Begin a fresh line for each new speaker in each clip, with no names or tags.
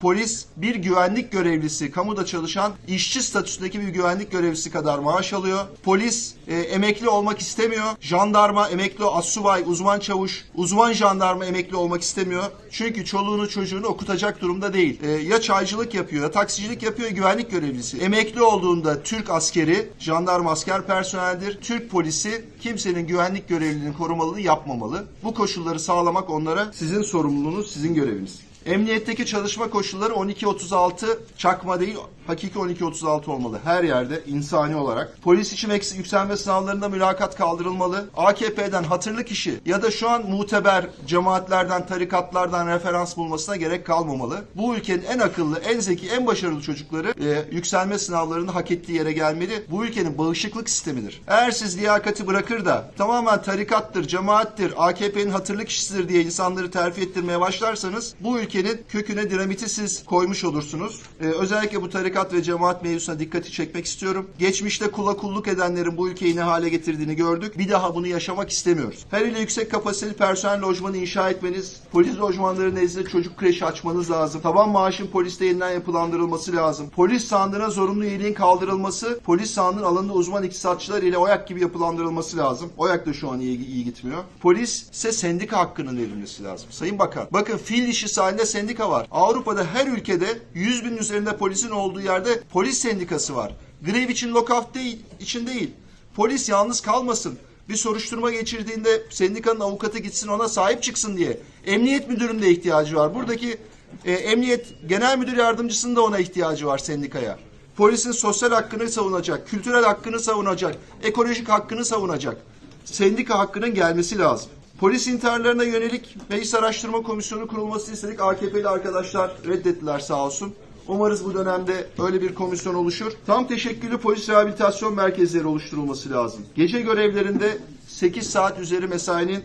Polis bir güvenlik görevlisi, kamuda çalışan işçi statüsündeki bir güvenlik görevlisi kadar maaş alıyor. Polis e, emekli olmak istemiyor. Jandarma emekli, assubay, uzman çavuş, uzman jandarma emekli olmak istemiyor. Çünkü çoluğunu çocuğunu okutacak durumda değil. E, ya çaycılık yapıyor, ya taksicilik yapıyor, ya güvenlik görevlisi. Emekli olduğunda Türk askeri, jandarma asker personeldir. Türk polisi kimsenin güvenlik görevliliğini korumalı, yapmamalı. Bu koşulları sağlamak onlara sizin sorumluluğunuz, sizin göreviniz. Emniyetteki çalışma koşulları 12.36 çakma değil, hakiki 12.36 olmalı. Her yerde insani olarak. Polis için yükselme sınavlarında mülakat kaldırılmalı. AKP'den hatırlı kişi ya da şu an muteber cemaatlerden, tarikatlardan referans bulmasına gerek kalmamalı. Bu ülkenin en akıllı, en zeki, en başarılı çocukları e, yükselme sınavlarında hak ettiği yere gelmeli. Bu ülkenin bağışıklık sistemidir. Eğer siz liyakati bırakır da tamamen tarikattır, cemaattir, AKP'nin hatırlı kişisidir diye insanları terfi ettirmeye başlarsanız bu ülkenin köküne dinamiti siz koymuş olursunuz. Ee, özellikle bu tarikat ve cemaat mevzusuna dikkati çekmek istiyorum. Geçmişte kula kulluk edenlerin bu ülkeyi ne hale getirdiğini gördük. Bir daha bunu yaşamak istemiyoruz. Her ile yüksek kapasiteli personel lojmanı inşa etmeniz, polis lojmanları nezdinde çocuk kreşi açmanız lazım. Taban maaşın poliste yeniden yapılandırılması lazım. Polis sandığına zorunlu üyeliğin kaldırılması, polis sandığın alanında uzman iktisatçılar ile OYAK gibi yapılandırılması lazım. OYAK da şu an iyi, iyi gitmiyor. Polis ise sendika hakkının verilmesi lazım. Sayın Bakan, bakın fil dişi sahilde sendika var. Avrupa'da her ülkede 100 bin üzerinde polisin olduğu yerde polis sendikası var. Grev için lockout değil, için değil. Polis yalnız kalmasın. Bir soruşturma geçirdiğinde sendikanın avukatı gitsin ona sahip çıksın diye. Emniyet müdürünün de ihtiyacı var. Buradaki e, emniyet genel müdür yardımcısının da ona ihtiyacı var sendikaya. Polisin sosyal hakkını savunacak, kültürel hakkını savunacak, ekolojik hakkını savunacak. Sendika hakkının gelmesi lazım. Polis intiharlarına yönelik meclis araştırma komisyonu kurulmasını istedik. AKP'li arkadaşlar reddettiler sağ olsun. Umarız bu dönemde öyle bir komisyon oluşur. Tam teşekküllü polis rehabilitasyon merkezleri oluşturulması lazım. Gece görevlerinde 8 saat üzeri mesainin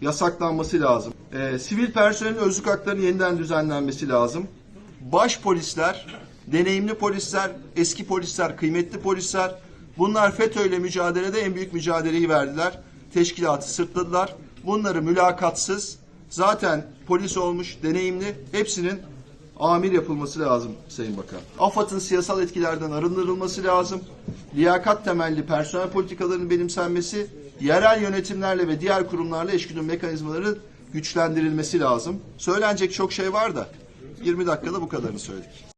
yasaklanması lazım. Ee, sivil personelin özlük haklarının yeniden düzenlenmesi lazım. Baş polisler, deneyimli polisler, eski polisler, kıymetli polisler bunlar FETÖ'yle mücadelede en büyük mücadeleyi verdiler. Teşkilatı sırtladılar. Bunları mülakatsız zaten polis olmuş, deneyimli hepsinin amir yapılması lazım Sayın Bakan. AFAD'ın siyasal etkilerden arındırılması lazım. Liyakat temelli personel politikalarının benimsenmesi, yerel yönetimlerle ve diğer kurumlarla eşgüdüm mekanizmaları güçlendirilmesi lazım. Söylenecek çok şey var da 20 dakikada bu kadarını söyledik.